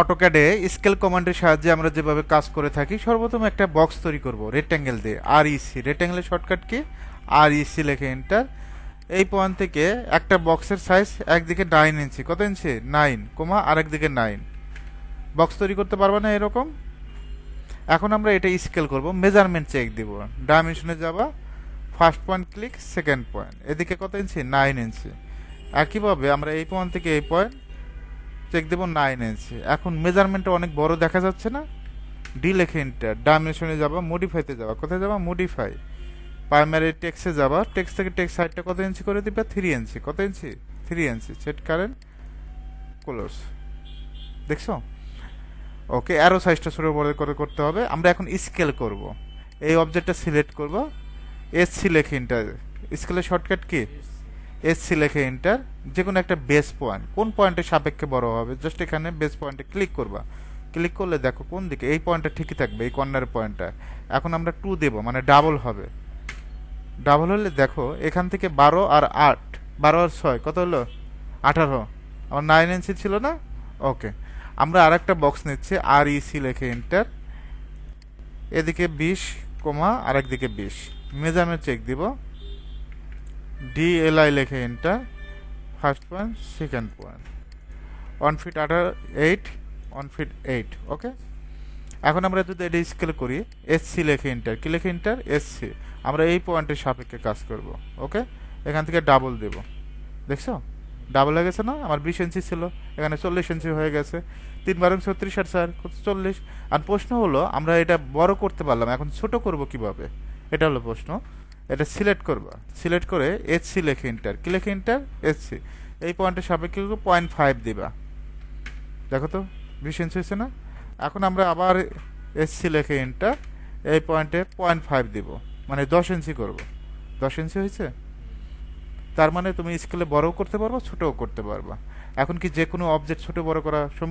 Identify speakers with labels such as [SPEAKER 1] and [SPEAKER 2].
[SPEAKER 1] অটোক্যাডে scale কমান্ডের সাহায্যে আমরা যেভাবে কাজ করে থাকি, সর্বপ্রথম একটা বক্স তৈরি করব রেক্ট্যাঙ্গেল দিয়ে আর ইসি রেক্ট্যাঙ্গেলের শর্টকাট কি? আর ইসি লেখে এন্টার এই পয়েন্ট থেকে একটা বক্সের সাইজ একদিকে নাইন ইঞ্চি কত ইঞ্চি নাইন কমা আরেকদিকে নাইন বক্স তৈরি করতে পারবে না এরকম? এখন আমরা এটা স্কেল করব মেজারমেন্ট চেক দিব। ডাইমেনশনে যাবা first point click second point এদিকে কত ইঞ্চি নাইন ইঞ্চি একইভাবে আমরা এই পয়েন্ট থেকে এই পয়েন্ট চেক দেবো নাইন ইঞ্চি এখন মেজারমেন্টটা অনেক বড় দেখা যাচ্ছে না? ডি লেখে ইন্টার ডাইমেনশনে যাবা মডিফাইতে যাবা। কোথায় যাবা? মডিফাই প্রাইমারি টেক্সে যাবা। টেক্স থেকে টেক্স সাইডটা কত ইঞ্চি করে দিবা? থ্রি ইঞ্চি কত inch three inch set current close দেখছ? ওকে অ্যারো সাইজটা ছোটো বড় করে করতে হবে। আমরা এখন স্কেল করব। এই অবজেক্টটা সিলেক্ট করব। এস সি লেখে ইন্টার স্কেলের শর্টকাট কি? এস সি লেখে ইন্টার যে কোনো একটা বেস পয়েন্ট কোন পয়েন্টের সাপেক্ষে বড় হবে? জাস্ট এখানে বেস পয়েন্টে ক্লিক করবা। ক্লিক করলে দেখো কোন দিকে? এই পয়েন্টটা ঠিকই থাকবে, এই কর্নার পয়েন্টটা এখন আমরা টু দেব মানে ডাবল হবে। ডাবল হলে দেখো, এখান থেকে বারো আর আট, বারো আর ছয়, কত হলো? আঠারো। আমার নাইন ইঞ্চি ছিল না? ওকে আমরা আর একটা বক্স নিচ্ছি আর ইসি লেখে এন্টার এদিকে বিশ, কমা আর একদিকে বিশ। মেজারমেন্ট চেক দিব। ডিএলআই লেখে enter first point second point one feet আঠারো eight one feet eight okay এখন আমরা যদি এটা স্কেল করি এসসি লেখে এন্টার কি লেখে এন্টার এসসি আমরা এই পয়েন্টের সাপেক্ষে কাজ করব ওকে এখান থেকে ডাবল দেব, দেখছ? ডাবল হয়ে গেছে না? আমার বিশ ইঞ্চি ছিল, এখানে চল্লিশ ইঞ্চি হয়ে গেছে। তিন বারং ছত্রিশ আর স্যার চল্লিশ। আর প্রশ্ন হলো, আমরা এটা বড় করতে পারলাম, এখন ছোট করব কীভাবে? এটা হলো প্রশ্ন। এটা সিলেক্ট করবা। সিলেক্ট করে এইচ সি লেখে ইন্টার কি লেখে ইন্টার এইচ সি এই পয়েন্টের সাপেক্ষে পয়েন্ট ফাইভ দিবা। দেখো তো, বিশ ইঞ্চি হয়েছে না? এখন আমরা আবার এস সি লেখে ইন্টার এই পয়েন্টে পয়েন্ট ফাইভ দিব। মানে দশ ইঞ্চি করব। দশ ইঞ্চি হয়েছে? তার মানে তুমি স্কেলে বড়ও করতে পারবা, ছোটও করতে পারবা। এখন কি যে কোনো অবজেক্ট ছোট বড় করা সম্ভব?